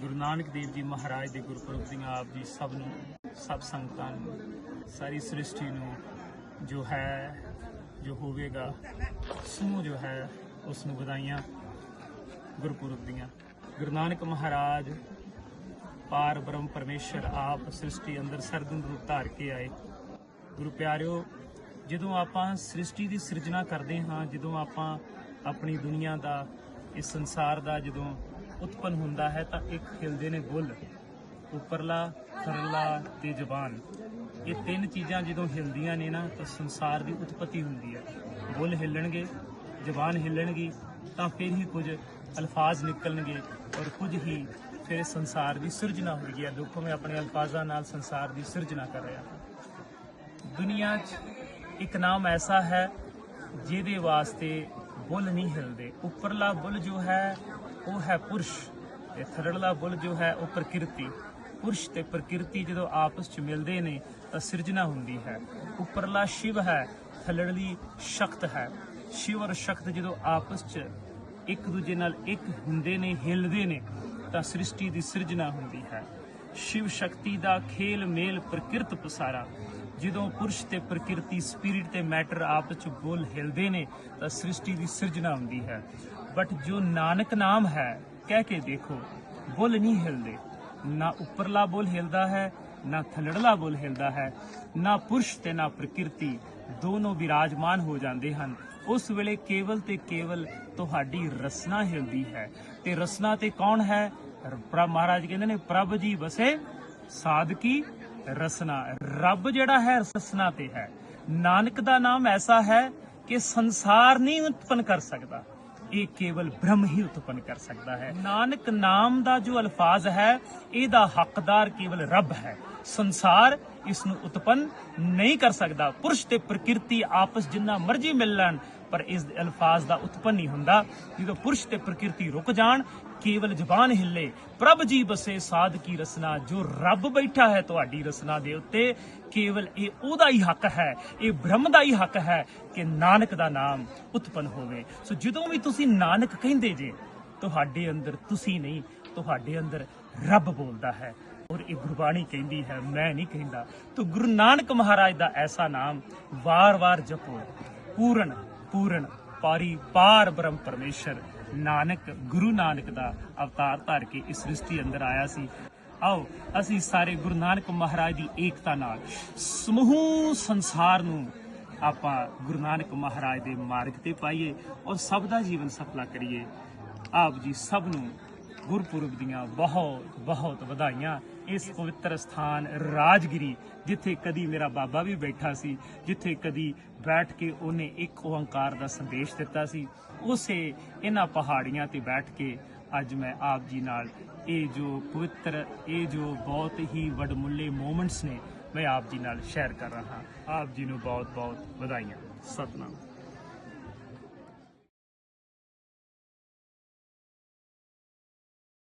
ਗੁਰੂ ਨਾਨਕ ਦੇਵ ਜੀ ਮਹਾਰਾਜ ਦੇ ਗੁਰਪੁਰਬ ਦੀਆਂ ਆਪ ਜੀ ਸਭ ਨੂੰ, ਸਭ ਸੰਗਤਾਂ ਨੂੰ, ਸਾਰੀ ਸ੍ਰਿਸ਼ਟੀ ਨੂੰ ਜੋ ਹੈ, ਜੋ ਹੋਵੇਗਾ, ਸਮੂਹ ਜੋ ਹੈ, ਉਸ ਨੂੰ ਵਧਾਈਆਂ ਗੁਰਪੁਰਬ ਦੀਆਂ। ਗੁਰੂ ਨਾਨਕ ਮਹਾਰਾਜ ਪਾਰ ਬ੍ਰਹਮ ਪਰਮੇਸ਼ਰ ਆਪ ਸ੍ਰਿਸ਼ਟੀ ਅੰਦਰ ਸਰਗੁਣ ਰੂਪ ਧਾਰ ਕੇ ਆਏ। ਗੁਰੂ ਪਿਆਰਿਓ, ਜਦੋਂ ਆਪਾਂ ਸ੍ਰਿਸ਼ਟੀ ਦੀ ਸਿਰਜਣਾ ਕਰਦੇ ਹਾਂ, ਜਦੋਂ ਆਪਾਂ ਆਪਣੀ ਦੁਨੀਆ ਦਾ, ਇਸ ਸੰਸਾਰ ਦਾ ਜਦੋਂ ਉਤਪਨ ਹੁੰਦਾ ਹੈ ਤਾਂ ਇੱਕ ਹਿਲਦੇ ਨੇ ਗੁੱਲ, ਉੱਪਰਲਾ ਥਰਲਾ ਤੇ ਜ਼ਬਾਨ। ਇਹ ਤਿੰਨ ਚੀਜ਼ਾਂ ਜਦੋਂ ਹਿਲਦੀਆਂ ਨੇ ਨਾ ਤਾਂ ਸੰਸਾਰ ਦੀ ਉਤਪਤੀ ਹੁੰਦੀ ਹੈ। ਗੁੱਲ ਹਿੱਲਣਗੇ, ਜ਼ਬਾਨ ਹਿੱਲਣਗੀ, ਤਾਂ ਫਿਰ ਹੀ ਕੁਝ ਅਲਫਾਜ਼ ਨਿਕਲਣਗੇ ਔਰ ਕੁਝ ਹੀ ਫਿਰ ਸੰਸਾਰ ਦੀ ਸਿਰਜਣਾ ਹੋਈ ਹੈ ਦੇਖੋ ਮੈਂ ਆਪਣੇ ਅਲਫਾਜ਼ਾਂ ਨਾਲ ਸੰਸਾਰ ਦੀ ਸਿਰਜਣਾ ਕਰ ਰਿਹਾ ਦੁਨੀਆ 'ਚ ਇੱਕ ਨਾਮ ਐਸਾ ਹੈ ਜਿਹਦੇ ਵਾਸਤੇ ਬੁੱਲ ਨਹੀਂ ਹਿਲਦੇ। ਉੱਪਰਲਾ ਬੁੱਲ ਜੋ ਹੈ, ਉਹ ਹੈ ਪੁਰਸ਼ ਤੇ ਥਰੜਲਾ ਬੁੱਲ ਜੋ ਹੈ, ਉਹ ਪ੍ਰਕਿਰਤੀ। ਪੁਰਸ਼ ਤੇ ਪ੍ਰਕਿਰਤੀ ਜਦੋਂ ਆਪਸ 'ਚ ਮਿਲਦੇ ਨੇ, ਤਾਂ ਸਿਰਜਣਾ ਹੁੰਦੀ ਹੈ। ਉੱਪਰਲਾ ਸ਼ਿਵ ਹੈ, ਥਲੜਲੀ ਸ਼ਕਤ ਹੈ। ਸ਼ਿਵ ਔਰ ਸ਼ਕਤ ਜਦੋਂ ਆਪਸ 'ਚ ਇੱਕ ਦੂਜੇ ਨਾਲ ਇੱਕ ਹੁੰਦੇ ਨੇ, ਹਿਲਦੇ ਨੇ, ਤਾਂ ਸ੍ਰਿਸ਼ਟੀ ਦੀ ਸਿਰਜਣਾ ਹੁੰਦੀ ਹੈ। ਸ਼ਿਵ ਸ਼ਕਤੀ ਦਾ ਖੇਲ ਮੇਲ ਪ੍ਰਕਿਰਤ ਪਸਾਰਾ। ਜਦੋਂ ਪੁਰਸ਼ ਤੇ ਪ੍ਰਕਿਰਤੀ, ਸਪਿਰਿਟ ਤੇ ਮੈਟਰ ਆਪਸ ਚ ਬੋਲ ਹਿਲਦੇ ਨੇ, ਤਾਂ ਸ੍ਰਿਸ਼ਟੀ ਦੀ ਸਿਰਜਣਾ ਹੁੰਦੀ ਹੈ। ਬਟ ਜੋ ਨਾਨਕ ਨਾਮ ਹੈ, ਕਹਿ ਕੇ ਦੇਖੋ, ਬੁੱਲ ਨਹੀਂ ਹਿਲਦੇ। ਨਾ ਉੱਪਰਲਾ ਬੁੱਲ ਹਿਲਦਾ ਹੈ, ਨਾ ਥਲੜਲਾ ਬੁੱਲ ਹਿਲਦਾ ਹੈ। ਨਾ ਪੁਰਸ਼ ਤੇ ਨਾ ਪ੍ਰਕਿਰਤੀ ਦੋਨੋਂ ਵਿਰਾਜਮਾਨ ਹੋ ਜਾਂਦੇ ਹਨ। ਉਸ ਵੇਲੇ ਕੇਵਲ ਤੇ ਕੇਵਲ ਤੁਹਾਡੀ ਰਸਨਾ ਹਿਲਦੀ ਹੈ। ਤੇ ਰਸਨਾ ਤੇ ਕੌਣ ਹੈ? ਪ੍ਰਭ ਮਹਾਰਾਜ ਕਹਿੰਦੇ ਨੇ, ਪ੍ਰਭ ਜੀ ਵਸੇ ਸਾਧਕੀ ਰਸਨਾ, ਰੱਬ ਜਿਹੜਾ ਹੈ ਰਸਨਾ ਤੇ ਹੈ। ਨਾਨਕ ਦਾ ਨਾਮ ਐਸਾ ਹੈ ਕਿ ਸੰਸਾਰ ਨਹੀਂ ਉਤਪਨ ਕਰ ਸਕਦਾ। ਇਹ ਕੇਵਲ ਬ੍ਰਹਮ ਹੀ ਉਤਪਨ ਕਰ ਸਕਦਾ ਹੈ। ਨਾਨਕ ਨਾਮ ਦਾ ਜੋ ਅਲਫਾਜ਼ ਹੈ, ਇਹਦਾ ਹੱਕਦਾਰ ਕੇਵਲ ਰੱਬ ਹੈ। ਸੰਸਾਰ ਇਸ ਨੂੰ ਉਤਪਨ ਨਹੀਂ ਕਰ ਸਕਦਾ। ਪੁਰਸ਼ ਤੇ ਪ੍ਰਕਿਰਤੀ ਆਪਸ ਜਿੰਨਾ ਮਰਜ਼ੀ ਮਿਲ ਲੈਣ ਪਰ ਇਸ ਦੇ ਅਲਫਾਜ਼ ਦਾ ਉਤਪੰਨ ਨਹੀਂ ਹੁੰਦਾ। ਜਦੋਂ ਪੁਰਸ਼ ਤੇ ਪ੍ਰਕਿਰਤੀ ਰੁਕ ਜਾਣ, ਕੇਵਲ ਜ਼ਬਾਨ ਹਿੱਲੇ, ਪ੍ਰਭ ਜੀ ਬਸੇ ਸਾਧ ਕੀ ਰਸਨਾ, ਜੋ ਰੱਬ ਬੈਠਾ ਹੈ ਤੁਹਾਡੀ ਰਸਨਾ ਦੇ ਉੱਤੇ, ਕੇਵਲ ਇਹ ਉਹਦਾ ਹੀ ਹੱਕ ਹੈ, ਇਹ ਬ੍ਰਹਮ ਦਾ ਹੀ ਹੱਕ ਹੈ ਕਿ ਨਾਨਕ ਦਾ ਨਾਮ ਉਤਪੰਨ ਹੋਵੇ। ਸੋ ਜਦੋਂ ਵੀ ਤੁਸੀਂ ਨਾਨਕ ਕਹਿੰਦੇ ਜੇ, ਤੁਹਾਡੇ ਅੰਦਰ ਤੁਸੀਂ ਨਹੀਂ, ਤੁਹਾਡੇ ਅੰਦਰ ਰੱਬ ਬੋਲਦਾ ਹੈ। ਔਰ ਇਹ ਗੁਰਬਾਣੀ ਕਹਿੰਦੀ ਹੈ, ਮੈਂ ਨਹੀਂ ਕਹਿੰਦਾ। ਤੋ ਗੁਰੂ ਨਾਨਕ ਮਹਾਰਾਜ ਦਾ ਐਸਾ ਨਾਮ ਵਾਰ-ਵਾਰ ਜਪੋ। ਪੂਰਨ ਪੂਰਨ ਪਾਰੀ ਪਾਰ ਬ੍ਰਹਮ ਪਰਮੇਸ਼ਰ ਨਾਨਕ, ਗੁਰੂ ਨਾਨਕ ਦਾ ਅਵਤਾਰ ਧਾਰ ਕੇ ਇਸ ਸ੍ਰਿਸ਼ਟੀ ਅੰਦਰ ਆਇਆ ਸੀ। ਆਓ, ਅਸੀਂ ਸਾਰੇ ਗੁਰੂ ਨਾਨਕ ਮਹਾਰਾਜ ਦੀ ਏਕਤਾ ਨਾਲ ਸਮੂਹ ਸੰਸਾਰ ਨੂੰ ਆਪਾਂ ਗੁਰੂ ਨਾਨਕ ਮਹਾਰਾਜ ਦੇ ਮਾਰਗ ਤੇ ਪਾਈਏ ਔਰ ਸਭ ਦਾ ਜੀਵਨ ਸਫਲਾ ਕਰੀਏ। ਆਪ ਜੀ ਸਭ ਨੂੰ ਗੁਰਪੁਰਬ ਦੀਆਂ ਬਹੁਤ ਬਹੁਤ ਵਧਾਈਆਂ। ਇਸ ਪਵਿੱਤਰ ਸਥਾਨ ਰਾਜਗਿਰੀ, ਜਿੱਥੇ ਕਦੀ ਮੇਰਾ ਬਾਬਾ ਵੀ ਬੈਠਾ ਸੀ, ਜਿੱਥੇ ਕਦੀ ਬੈਠ ਕੇ ਉਹਨੇ ਇੱਕ ਓੰਕਾਰ ਦਾ ਸੰਦੇਸ਼ ਦਿੱਤਾ ਸੀ, ਉਸੇ ਇਹਨਾਂ ਪਹਾੜੀਆਂ ਤੇ ਬੈਠ ਕੇ ਅੱਜ ਮੈਂ ਆਪ ਜੀ ਨਾਲ ਇਹ ਜੋ ਪਵਿੱਤਰ, ਇਹ ਜੋ ਬਹੁਤ ਹੀ ਵਡਮੁੱਲੇ ਮੂਮੈਂਟਸ ਨੇ, ਮੈਂ ਆਪ ਜੀ ਨਾਲ ਸ਼ੇਅਰ ਕਰ ਰਹਾ ਹਾਂ। ਆਪ ਜੀ ਨੂੰ ਬਹੁਤ ਬਹੁਤ ਵਧਾਈਆਂ। ਸਤਨਾਮ।